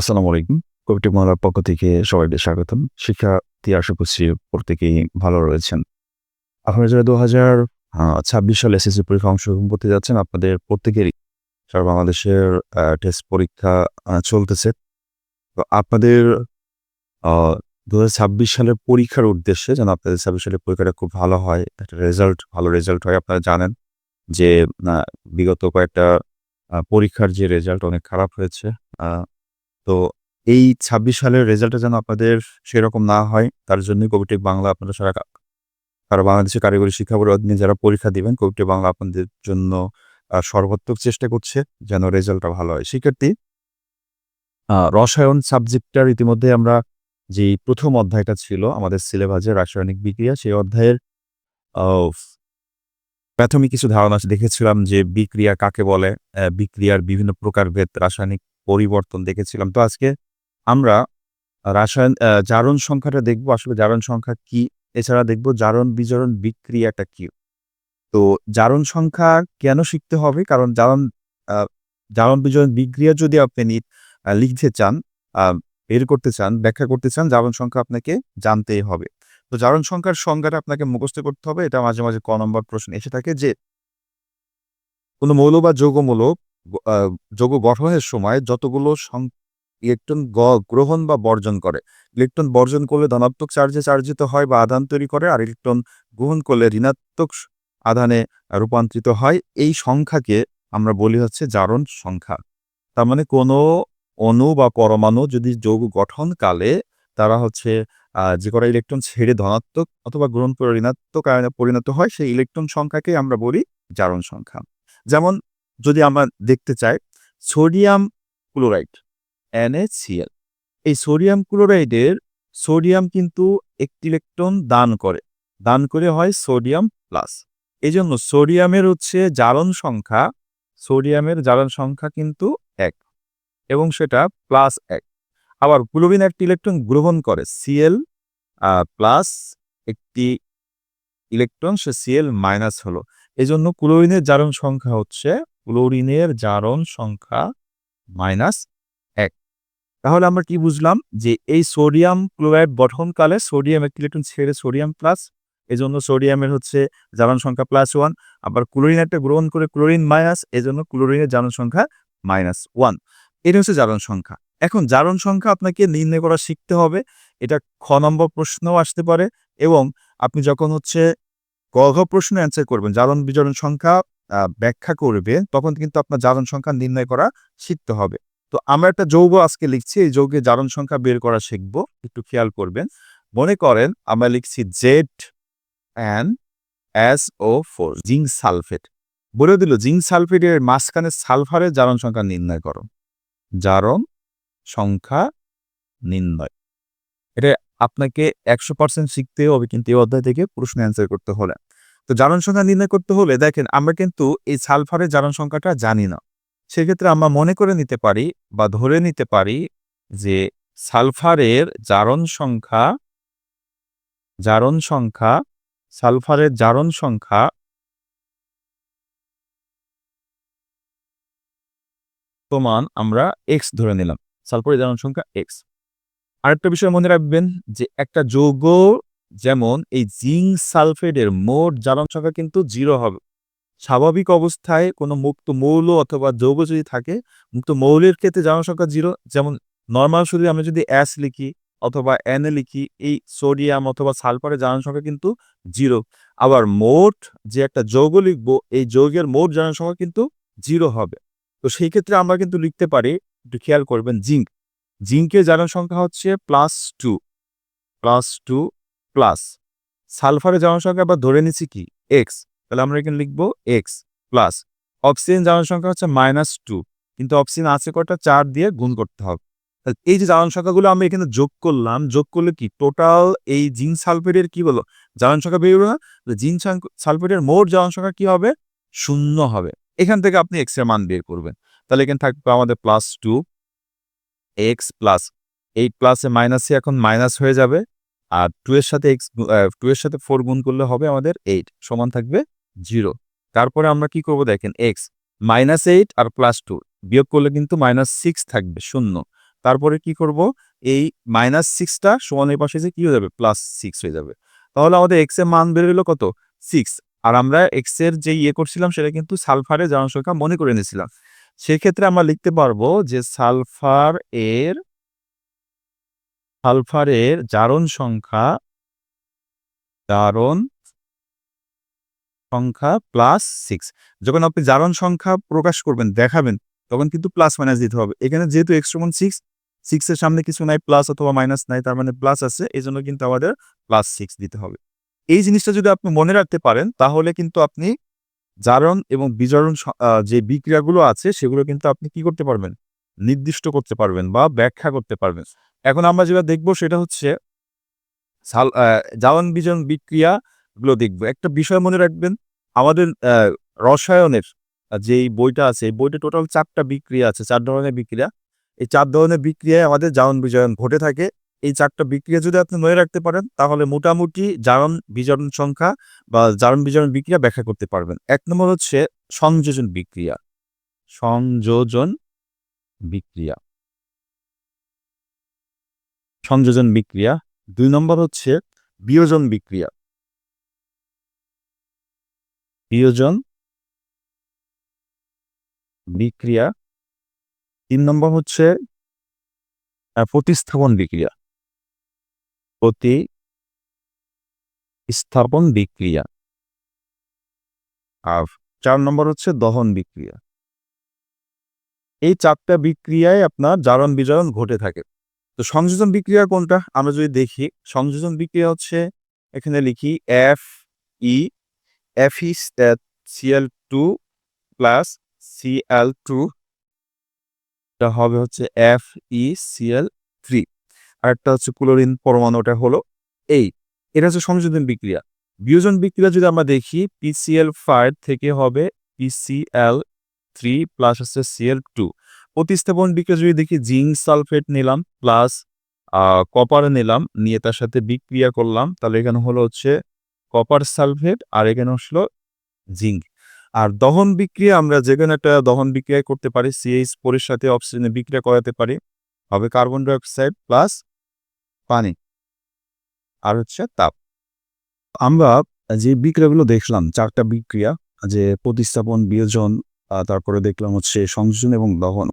আসসালামু আলাইকুম। কবিটি মহলার পক্ষ থেকে সবাইকে স্বাগতম। শিক্ষার্থী আশা প্রত্যেকেই ভালো রয়েছেন। আপনারা যারা দু হাজার ছাব্বিশ সালে এসএসসি পরীক্ষা অংশগ্রহণ করতে যাচ্ছেন, আপনাদের প্রত্যেকেরই সারা বাংলাদেশের টেস্ট পরীক্ষা চলতেছে। তো আপনাদের দু হাজার ছাব্বিশ সালের পরীক্ষার উদ্দেশ্যে যেন আপনাদের ছাব্বিশ সালের পরীক্ষাটা খুব ভালো হয়, একটা রেজাল্ট ভালো রেজাল্ট হয়, আপনারা জানেন যে বিগত কয়েকটা পরীক্ষার যে রেজাল্ট অনেক খারাপ হয়েছে। তো এই ছাব্বিশ সালের রেজাল্টটা যেন আপনাদের সেরকম না হয়, তার জন্যই কবিটেক বাংলা আপনারা সারা কা- সারা বাংলাদেশের কারিগরি শিক্ষা বোর্ড অধীনে যারা পরীক্ষা দিবেন কবিটেক বাংলা আপনাদের জন্য সর্বাত্মক চেষ্টা করছে যেন রেজাল্টটা ভালো হয়। শিক্ষার্থী রসায়ন সাবজেক্টটার ইতিমধ্যে আমরা যে প্রথম অধ্যায়টা ছিল, আমাদের সিলেবাসে রাসায়নিক বিক্রিয়া, সেই অধ্যায়ের প্রাথমিক কিছু ধারণা দেখেছিলাম যে বিক্রিয়া কাকে বলে? বিক্রিয়ার বিভিন্ন প্রকারভেদ, রাসায়নিক পরিবর্তন দেখেছিলাম। তো আজকে আমরা রাসায়ন জারণ সংখ্যাটা দেখব। আসলে জারণ সংখ্যা কি? এছাড়া দেখব জারণ বিজারণ বিক্রিয়াটা কি? তো জারণ সংখ্যা কেন শিখতে হবে? কারণ জারণ জারণ বিজারণ বিক্রিয়া যদি আপনি লিখতে চান বের করতে চান, ব্যাখ্যা করতে চান, জারণ সংখ্যা আপনাকে জানতেই হবে। তো জারণ সংখ্যার সংজ্ঞাটা আপনাকে মুখস্থ করতে হবে। এটা মাঝে মাঝে ক নম্বর প্রশ্ন এসে থাকে যে কোনো মৌল বা যৌগমূলক যৌগ গঠনের সময় যতগুলো ইলেকট্রন গ্রহণ বা বর্জন করে। ইলেকট্রন বর্জন করলে ধনাত্মক চার্জে চার্জিত হয় বা আধান তৈরি করে, আর ইলেকট্রন গ্রহণ করলে ঋণাত্মক আধানে রূপান্তরিত হয়। এই সংখ্যাকে আমরা বলি হচ্ছে জারণ সংখ্যা। তার মানে কোনো অণু বা পরমাণু যদি যৌগ গঠনকালে তারা হচ্ছে যে কটা ইলেকট্রন ছেড়ে ধনাত্মক অথবা গ্রহণ করে ঋণাত্মক আয়নে পরিণত হয়, সেই ইলেকট্রন সংখ্যাকে আমরা বলি জারণ সংখ্যা। যেমন যদি আমরা দেখতে চাই, সোডিয়াম ক্লোরাইড NaCl এই সোডিয়াম ক্লোরাইডের সোডিয়াম কিন্তু একটি ইলেকট্রন দান করে। দান করে হয় সোডিয়াম প্লাস। এই জন্য সোডিয়ামের হচ্ছে জারণ সংখ্যা, সোডিয়ামের জারণ সংখ্যা কিন্তু এক এবং সেটা প্লাস এক। আবার ক্লোরিন একটি ইলেকট্রন গ্রহণ করে সিএল প্লাস একটি ইলেকট্রন, সে সিএল মাইনাস হলো। এই জন্য ক্লোরিনের জারণ সংখ্যা হচ্ছে ক্লোরিনের জারণ সংখ্যা মাইনাস এক। তাহলে আমরা কি বুঝলাম? যে এই সোডিয়াম ক্লোরাইড গঠনকালে সোডিয়াম একটি ইলেকট্রন ছেড়ে সোডিয়াম প্লাস এই জন্য সোডিয়ামের হচ্ছে জারণ সংখ্যা প্লাস ওয়ান, আবার ক্লোরিন একটা গ্রহণ করে ক্লোরিন মাইনাস এই জন্য ক্লোরিনের জারণ সংখ্যা মাইনাস ওয়ান। এটা হচ্ছে জারণ সংখ্যা। এখন জারণ সংখ্যা আপনাকে নির্ণয় করা শিখতে হবে। এটা খ নম্বর প্রশ্নও আসতে পারে এবং আপনি যখন হচ্ছে গ ঘ প্রশ্ন অ্যান্সার করবেন, জারণ বিজারণ সংখ্যা ব্যাখ্যা করবে, তখন কিন্তু আপনার জারণ সংখ্যা নির্ণয় করা শিখতে হবে। তো আমরা একটা যৌগ আজকে লিখছি, এই যৌগের জারণ সংখ্যা বের করা শিখব, একটু খেয়াল করবেন। মনে করেন আমরা লিখছি Z N S O four zinc sulphate. বলে দিল, জিঙ্ক সালফেটের মাঝখানে সালফারের জারণ সংখ্যা নির্ণয় করো। জারণ সংখ্যা নির্ণয়। এটা আপনাকে একশো পার্সেন্ট শিখতে হবে, কিন্তু এই অধ্যায় থেকে প্রশ্ন অ্যান্সার করতে হলে। তো জারণ সংখ্যা নির্ণয় করতে হলে দেখেন, আমরা কিন্তু এই সালফারের জারণ সংখ্যাটা জানি না। সেক্ষেত্রে আমরা মনে করে নিতে পারি বা ধরে নিতে পারি যে সালফারের জারণ সংখ্যা জারণ সংখ্যা সালফারের জারণ সংখ্যা সমান আমরা এক্স ধরে নিলাম, সালফারের জারণ সংখ্যা এক্স আরেকটা বিষয় মনে রাখবেন যে একটা যৌগ যেমন এই জিঙ্ক সালফেটের মোট জারণ সংখ্যা কিন্তু জিরো হবে। স্বাভাবিক অবস্থায় কোনো মুক্ত মৌল অথবা যৌগ যদি থাকে, মুক্ত মৌলের ক্ষেত্রে জারণ সংখ্যা জিরো। যেমন নর্মাল শুধু আমরা যদি অ্যাস লিখি অথবা এন লিখি, এই সোডিয়াম অথবা সালফারের জারণ সংখ্যা কিন্তু জিরো। আবার মোট যে একটা যৌগ লিখব, এই যৌগের মোট জারণ সংখ্যা কিন্তু জিরো হবে। তো সেই ক্ষেত্রে আমরা কিন্তু লিখতে পারি, একটু খেয়াল করবেন, জিঙ্ক। জিঙ্কের জারণ সংখ্যা হচ্ছে plus two plus two plus. সালফারের জারণ সংখ্যা আবার ধরে নিচ্ছি কি? এক্স তাহলে আমরা এখানে লিখব এক্স প্লাস। অক্সিজেন জারণ সংখ্যা হচ্ছে মাইনাস টু কিন্তু অক্সিজেন আছে কটা চার দিয়ে গুণ করতে হবে। এই যে সংখ্যাগুলো আমি এখানে যোগ করলাম, যোগ করলে কি? টোটাল এই জিন সালফেটের কি বলো? জারণ সংখ্যা বেরোবে না? জিঙ্ক সালফেটের মোট জারণ সংখ্যা কি হবে? শূন্য হবে। এখান থেকে আপনি এক্সের মান বের করবেন। তাহলে এখানে থাকবে আমাদের plus two X plus eight প্লাসে মাইনাসে এখন মাইনাস হয়ে যাবে। আর টু এর সাথে এক্স টু এর সাথে ফোর গুণ করলে হবে আমাদের এইট সমান থাকবে জিরো তারপরে আমরা কি করব দেখেন এক্স মাইনাস এইট আর প্লাস টু বিয়োগ করলে কিন্তু মাইনাস সিক্স থাকবে, শূন্য। তারপরে কি করব, এই মাইনাস সিক্সটা সমানের পাশে যে কি হয়ে যাবে প্লাস সিক্স হয়ে যাবে। তাহলে আমাদের এক্সের মান বের হলো কত? সিক্স আর আমরা এক্সের যে ইয়ে করছিলাম, সেটা কিন্তু সালফারের জনসংখ্যা মনে করে নিয়েছিলাম সেক্ষেত্রে আমরা লিখতে পারব যে সালফার এর সালফারের জারণ সংখ্যা জারণ সংখ্যা প্লাস সিক্স যখন আপনি জারণ সংখ্যা প্রকাশ করবেন, দেখাবেন, তখন কিন্তু প্লাস মাইনাস দিতে হবে। এখানে যেহেতু এক্স সমান সিক্স সিক্স এর সামনে কিছু নাই প্লাস অথবা মাইনাস নাই, তার মানে প্লাস আছে এই জন্য কিন্তু আমাদের প্লাস সিক্স দিতে হবে। এই জিনিসটা যদি আপনি মনে রাখতে পারেন, তাহলে কিন্তু আপনি জারণ এবং বিজারণ যে বিক্রিয়াগুলো আছে, সেগুলো কিন্তু আপনি কি করতে পারবেন? নির্দিষ্ট করতে পারবেন বা ব্যাখ্যা করতে পারবেন। এখন আমরা যেটা দেখব সেটা হচ্ছে সাল আহ, জারণ বিজারণ বিক্রিয়া গুলো দেখব। একটা বিষয় মনে রাখবেন আমাদের রসায়নের যেই বইটা আছে এই বইটা টোটাল চারটা বিক্রিয়া আছে চার ধরনের বিক্রিয়া। এই চার ধরনের বিক্রিয়ায় আমাদের জারণ বিজারণ ঘটে থাকে। এই চারটা বিক্রিয়া যদি আপনি মনে রাখতে পারেন তাহলে মোটামুটি জারণ বিজারণ সংখ্যা বা জারণ বিজারণ বিক্রিয়া ব্যাখ্যা করতে পারবেন। এক নম্বর হচ্ছে সংযোজন বিক্রিয়া। সংযোজন বিক্রিয়া। সংযোজন বিক্রিয়া। দুই নম্বর হচ্ছে বিয়োজন বিক্রিয়া। বিয়োজন বিক্রিয়া। তিন নম্বর হচ্ছে প্রতিস্থাপন বিক্রিয়া। প্রতি স্থাপন বিক্রিয়া। আর চার নম্বর হচ্ছে দহন বিক্রিয়া। এই চারটা বিক্রিয়ায় আপনার জারণ বিজারণ ঘটে থাকে। তো সংযোজন বিক্রিয়া কোনটা? আমরা যদি দেখি, সংযোজন বিক্রিয়া হচ্ছে এখানে লিখি F E F E CL two plus CL two এটা হবে হচ্ছে এফ ই সিএল থ্রি আর একটা হচ্ছে ক্লোরিন পরমাণুটা হলো এই। এটা হচ্ছে সংযোজন বিক্রিয়া। বিয়োজন বিক্রিয়া যদি আমরা দেখি পিসিএল ফাইভ থেকে হবে পিসিএল থ্রি প্লাস হচ্ছে সিএল টু প্রতিস্থাপন বিক্রিয়া যদি দেখি, জিঙ্ক সালফেট নিলাম, প্লাস কপার নিলাম, নিয়ে তার সাথে বিক্রিয়া করলাম, তাহলে এখানে হলো হচ্ছে কপার সালফেট আর এখানে হলো জিঙ্ক। আর দহন বিক্রিয়া আমরা যেখানে একটা দহন বিক্রিয়া করতে পারি সিএইচ পরের সাথে অক্সিজেনে বিক্রিয়া করাতে পারি, হবে কার্বন ডাইঅক্সাইড প্লাস পানি আর হচ্ছে তাপ। আমরা যে বিক্রিয়াগুলো দেখলাম, চারটা বিক্রিয়া, যে প্রতিস্থাপন, বিয়োজন তারপরে দেখলাম হচ্ছে সংযোজন এবং দহন।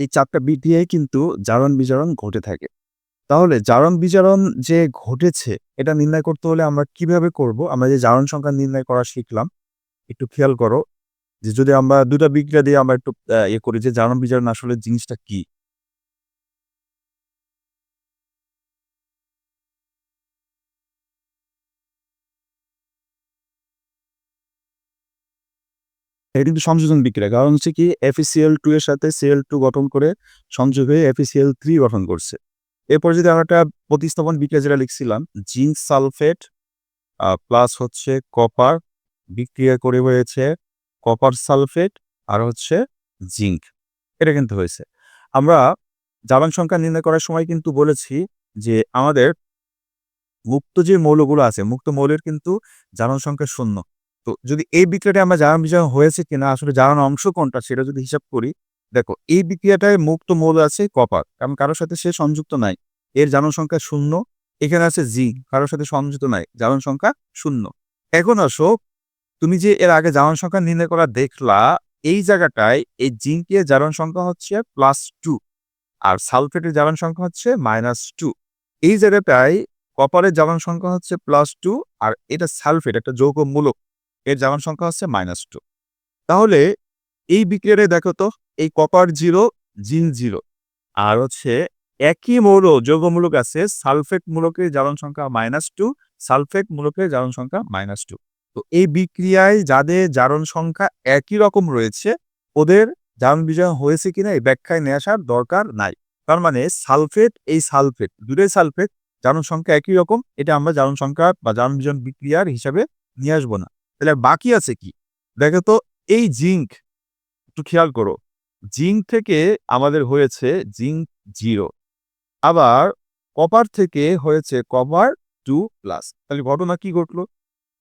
এই চারটা বৃদ্ধিয়ে কিন্তু জারণ বিজারণ ঘটে থাকে। তাহলে জারণ বিজারণ যে ঘটেছে, এটা নির্ণয় করতে হলে আমরা কীভাবে করব? আমরা যে জারণ সংখ্যা নির্ণয় করা শিখলাম, একটু খেয়াল করো যে যদি আমরা দুটা বিক্রিয়া দিয়ে আমরা একটু ইয়ে করি যে জারণ বিজারণ আসলে জিনিসটা কি? এটা কিন্তু সংযোজন বিক্রিয়া। কারণ হচ্ছে কি এফিসিএল টু এর সাথে সিএল টু গঠন করে সংযোগ হয়ে এফিসিএল থ্রি গঠন করছে। এরপর যদি আমরা একটা প্রতিস্থাপন বিক্রিয়া যেটা লিখছিলাম, জিঙ্ক সালফেট প্লাস হচ্ছে কপার বিক্রিয়া করে হয়েছে কপার সালফেট আর হচ্ছে জিঙ্ক। এটা কিন্তু হয়েছে। আমরা জারণ সংখ্যা নির্ণয় করার সময় কিন্তু বলেছি যে আমাদের মুক্ত যে মৌলগুলো আছে, মুক্ত মৌলের কিন্তু জারণ সংখ্যা শূন্য। তো যদি এই বিক্রিয়াটা আমরা জারণ বিজারণ হয়েছে কিনা, আসলে জারণ অংশ কোনটা সেটা যদি হিসাব করি, দেখো এই বিক্রিয়াটায় মুক্ত মৌল আছে কপার, কারণ কারোর সাথে সে সংযুক্ত নাই, এর জারণ সংখ্যা শূন্য, এখানে আছে জি, কারোর সাথে সংযুক্ত নাই জারণ সংখ্যা শূন্য। এখন আসো, তুমি যে এর আগে জারণ সংখ্যা নির্ণয় করা দেখলা, এই জায়গাটায় এই জিঙ্কের জারণ সংখ্যা হচ্ছে প্লাস টু আর সালফেটের জারণ সংখ্যা হচ্ছে মাইনাস টু এই জায়গাটায় কপারের জারণ সংখ্যা হচ্ছে প্লাস টু আর এটা সালফেট, একটা যৌগ মূলক এর জারণ সংখ্যা হচ্ছে মাইনাস টু তাহলে এই বিক্রিয়ারে দেখো তো, এই কপার জিরো জিন জিরো আর হচ্ছে একই মৌল যৌগমূলক আছে, সালফেট মূলকের জারণ সংখ্যা মাইনাস টু সালফেট মূলকের জারণ সংখ্যা মাইনাস টু তো এই বিক্রিয়ায় যাদের জারণ সংখ্যা একই রকম রয়েছে, ওদের জারণ বিজয় হয়েছে কিনা এই ব্যাখ্যায় নিয়ে আসার দরকার নাই। তার মানে সালফেট, এই সালফেট, দুটোই সালফেট জারণ সংখ্যা একই রকম, এটা আমরা জারণ সংখ্যা বা জারণ বিজয়ন বিক্রিয়ার হিসাবে নিয়ে আসব না। তাহলে বাকি আছে কি? দেখো তো, এই জিঙ্ক, একটু খেয়াল করো। জিঙ্ক থেকে আমাদের হয়েছে জিঙ্ক জিরো। আবার কপার থেকে হয়েছে কপার টু প্লাস। তাহলে ঘটনা কি ঘটলো?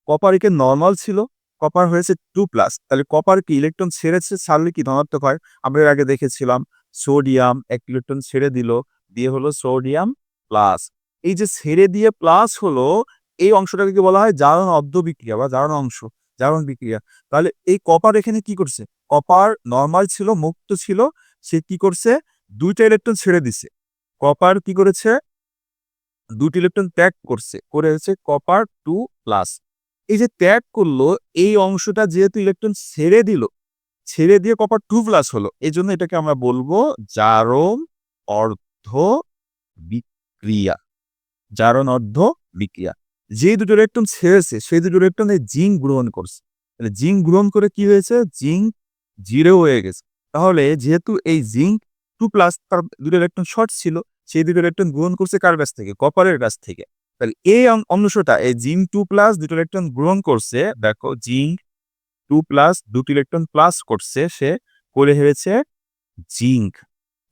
কপার একে নর্মাল ছিল, কপার হয়েছে টু প্লাস। তাহলে কপার কি ইলেকট্রন ছেড়েছে? ছাড়লে কি ধনাত্মক হয়? আমরা এর আগে দেখেছিলাম, সোডিয়াম এক ইলেকট্রন ছেড়ে দিল, দিয়ে হলো সোডিয়াম প্লাস। এই যে ছেড়ে দিয়ে প্লাস হলো এই অংশটাকে কি বলা হয়? জারণ অর্ধ বিক্রিয়া বা জারণ অংশ, জারণ বিক্রিয়া। তাহলে এই কপার এখানে কি করছে? কপার নর্মাল ছিল, মুক্ত ছিল, সে কি করছে? দুইটা ইলেকট্রন ছেড়ে দিছে। কপার কি করেছে? দুটি ইলেকট্রন ত্যাগ করছে। করে হচ্ছে কপার টু প্লাস। এই যে ত্যাগ করল, এই অংশটা যেহেতু ইলেকট্রন ছেড়ে দিল, ছেড়ে দিয়ে কপার টু প্লাস হলো এই জন্য এটাকে আমরা বলব জারণ অর্ধ বিক্রিয়া। জারণ অর্ধ বিক্রিয়া। যে দুটো ইলেকট্রন ছেড়েছে, সেই দুটো ইলেকট্রন এই জিঙ্ক গ্রহণ করছে। তাহলে জিঙ্ক গ্রহণ করে কি হয়েছে? জিঙ্ক জিরো হয়ে গেছে। তাহলে যেহেতু এই জিঙ্ক টু প্লাস তার দুটো ইলেকট্রন শর্ট ছিল, সেই দুটো ইলেকট্রন গ্রহণ করছে কার কাছ থেকে? কপারের কাছ থেকে। তাহলে এই অংশটা, এই জিঙ্ক টু প্লাস দুটো ইলেকট্রন গ্রহণ করছে, দেখো জিঙ্ক টু প্লাস দুটি ইলেকট্রন প্লাস করছে, সে করে হয়েছে জিঙ্ক।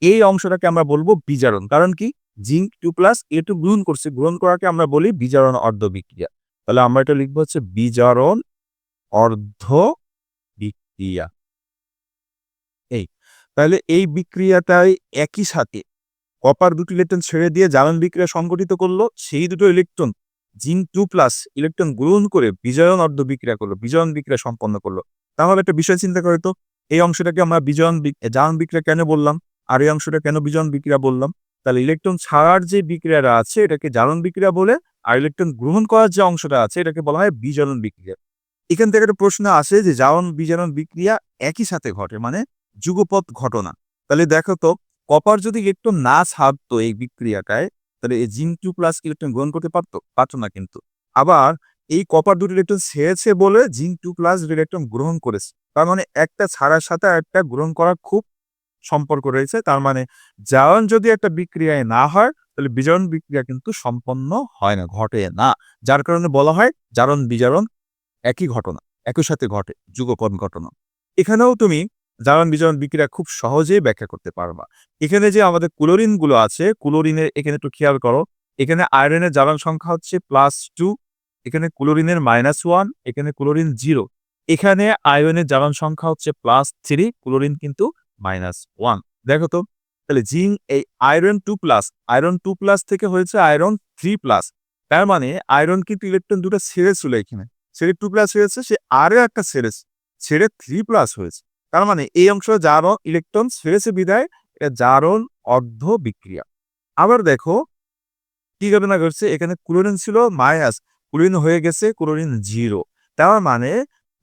এই অংশটাকে আমরা বলব বিজারণ। কারণ কি? জিঙ্ক টু প্লাস এটু গ্রহণ করছে, গ্রহণ করাকে আমরা বলি বিজারণ অর্ধ বিক্রিয়া। তাহলে আমরা এটা লিখব হচ্ছে বিজারণ অর্ধ বিক্রিয়া। এই, তাহলে এই বিক্রিয়াটাই একই সাথে কপার দুটি ইলেকট্রন ছেড়ে দিয়ে জ্বালান বিক্রিয়া সংগঠিত করল, সেই দুটো electron zinc two plus electron গ্রহণ করে বিজয়ন অর্ধ বিক্রিয়া করল বিজয়ন বিক্রিয়া সম্পন্ন করল। তাহলে একটা বিষয় চিন্তা করে তো, এই অংশটাকে আমরা বিজয়ন জ্বালান বিক্রিয়া কেন বললাম? আর এই অংশটা কেন বিজয়ন বিক্রিয়া বললাম? তাহলে ইলেকট্রন ছাড়ার যে বিক্রিয়াটা আছে, এটাকে জ্বালন বিক্রিয়া বলে, আর ইলেকট্রন গ্রহণ করার যে অংশটা আছে, এটাকে বলা হয় বিজারণ বিক্রিয়া। এখান থেকে একটা প্রশ্ন আসে যে জারণ বিজারণ বিক্রিয়া একই সাথে ঘটে মানে যুগপৎ ঘটনা। তাহলে দেখো তো, কপার যদি ইলেকট্রন না ছাড়তো এই বিক্রিয়াটায়, তাহলে এই জিঙ্ক টু প্লাস ইলেকট্রন গ্রহণ করতে পারতো পারতো না কিন্তু। আবার এই কপার দুটি ইলেকট্রন ছেড়েছে বলে জিঙ্ক টু প্লাস ইলেকট্রন গ্রহণ করেছে। তার মানে একটা ছাড়ার সাথে একটা গ্রহণ করা খুব সম্পর্ক রয়েছে। তার মানে জারণ যদি একটা বিক্রিয়ায় না হয়, তাহলে বিজারণ বিক্রিয়া কিন্তু সম্পন্ন হয় না, ঘটে না। যার কারণে বলা হয় জারণ বিজারণ একই ঘটনা, একই সাথে ঘটে যুগপৎ ঘটনা। এখানেও তুমি জারণ বিজারণ বিক্রিয়া খুব সহজেই ব্যাখ্যা করতে পারবা। এখানে যে আমাদের ক্লোরিনগুলো আছে, কুলোরিনের এখানে একটু খেয়াল করো। এখানে আয়রনের জারণ সংখ্যা হচ্ছে প্লাস টু এখানে ক্লোরিনের মাইনাস ওয়ান এখানে ক্লোরিন জিরো এখানে আয়রনের জারণ সংখ্যা হচ্ছে প্লাস থ্রি ক্লোরিন কিন্তু মাইনাস ওয়ান। দেখো তো, তাহলে জিং এই iron two plus, iron two plus থেকে হয়েছে আয়রন থ্রি প্লাস। তার মানে আয়রন কিন্তু ইলেকট্রন দুটো ছেড়েছিল এখানে। ছেড়ে টু প্লাস হয়েছে, সে আরও একটা ছেড়েছে ছেড়ে থ্রি প্লাস হয়েছে। তার মানে এই অংশ জারণ ইলেকট্রন ছেড়েছে বিদায়, এটা জারণ অর্ধ বিক্রিয়া। আবার দেখো, কি ঘটনা ঘটছে? এখানে ক্লোরিন ছিল মাইনাস, ক্লোরিন হয়ে গেছে ক্লোরিন জিরো। তার মানে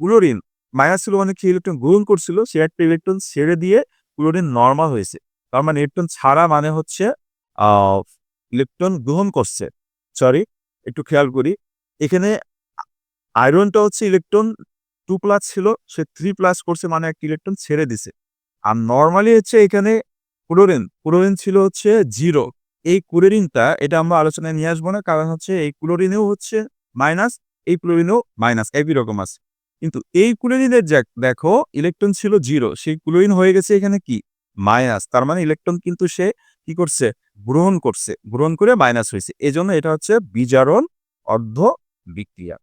ক্লোরিন মাইনাস ছিল মানে কি, ইলেকট্রন গ্রহণ করছিল, সে একটা ইলেকট্রন ছেড়ে দিয়ে ক্লোরিন নর্মাল হয়েছে। তার মানে ইলেকট্রন ছাড়া মানে হচ্ছে ইলেকট্রন গ্রহণ করছে। সরি একটু খেয়াল করি। এখানে আয়রনটা হচ্ছে ইলেকট্রন টু প্লাস ছিল, সে থ্রি প্লাস করছে মানে একটা ইলেকট্রন ছেড়ে দিছে। আর নর্মালি হচ্ছে এখানে ক্লোরিন ক্লোরিন ছিল হচ্ছে জিরো এই ক্লোরিনটা এটা আমরা আলোচনায় নিয়ে আসব না, কারণ হচ্ছে এই ক্লোরিনেও হচ্ছে মাইনাস এই ক্লোরিনেও মাইনাস একই রকম আছে। কিন্তু এই ক্লোরিনের দেখো ইলেকট্রন ছিল জিরো সেই ক্লোরিন হয়ে গেছে এখানে কি? মাইনাস তার মানে ইলেকট্রন কিন্তু সে কি করছে? গ্রহণ করছে, গ্রহণ করে মাইনাস হয়েছে। এই জন্য এটা হচ্ছে বিজারণ অর্ধ বিক্রিয়া।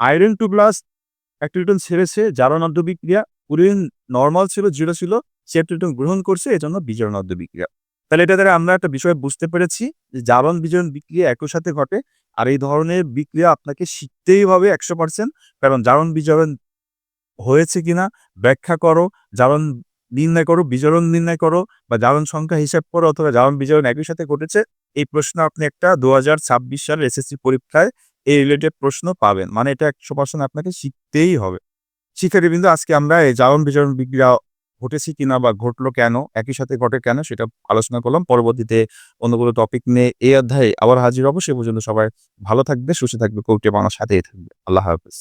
আয়রন টু প্লাস একটা ইলেকট্রন ছেড়েছে, জারণ অর্ধ বিক্রিয়া। ক্লোরিন নর্মাল ছিল জিরো ছিল, সে একটা ইলেকট্রন গ্রহণ করছে এই জন্য বিজারণ অর্ধ বিক্রিয়া। তাহলে এটা দ্বারা আমরা একটা বিষয় বুঝতে পেরেছি যে জারণ বিজারণ বিক্রিয়া একই সাথে ঘটে আর এই ধরনের বিক্রিয়া আপনাকে শিখতেই হবে একশো পার্সেন্ট কারণ জারণ বিজারণ হয়েছে কিনা ব্যাখ্যা করো জারণ নির্ণয় করো বিজারণ নির্ণয় করো বা জারণ সংখ্যা হিসাব করো অথবা জারণ বিজারণ একই সাথে ঘটেছে, এই প্রশ্ন আপনি একটা দু হাজার ছাব্বিশ সালের এসএসসি পরীক্ষায় এই রিলেটেড প্রশ্ন পাবেন। মানে এটা একশো পার্সেন্ট আপনাকে শিখতেই হবে। শিক্ষার্থীবৃন্দ, আজকে আমরা এই জারণ বিজারণ বিক্রিয়া ঘটেছে কিনা বা ঘটলো কেন, একই সাথে ঘটে কেন সেটা আলোচনা করলাম। পরবর্তীতে অন্য কোনো টপিক নিয়ে এই অধ্যায়ে আবার হাজির হব। সে পর্যন্ত সবাই ভালো থাকবে, সুস্থ থাকবে কবিটি বাংলার সাথেই থাকবে। আল্লাহ হাফিজ।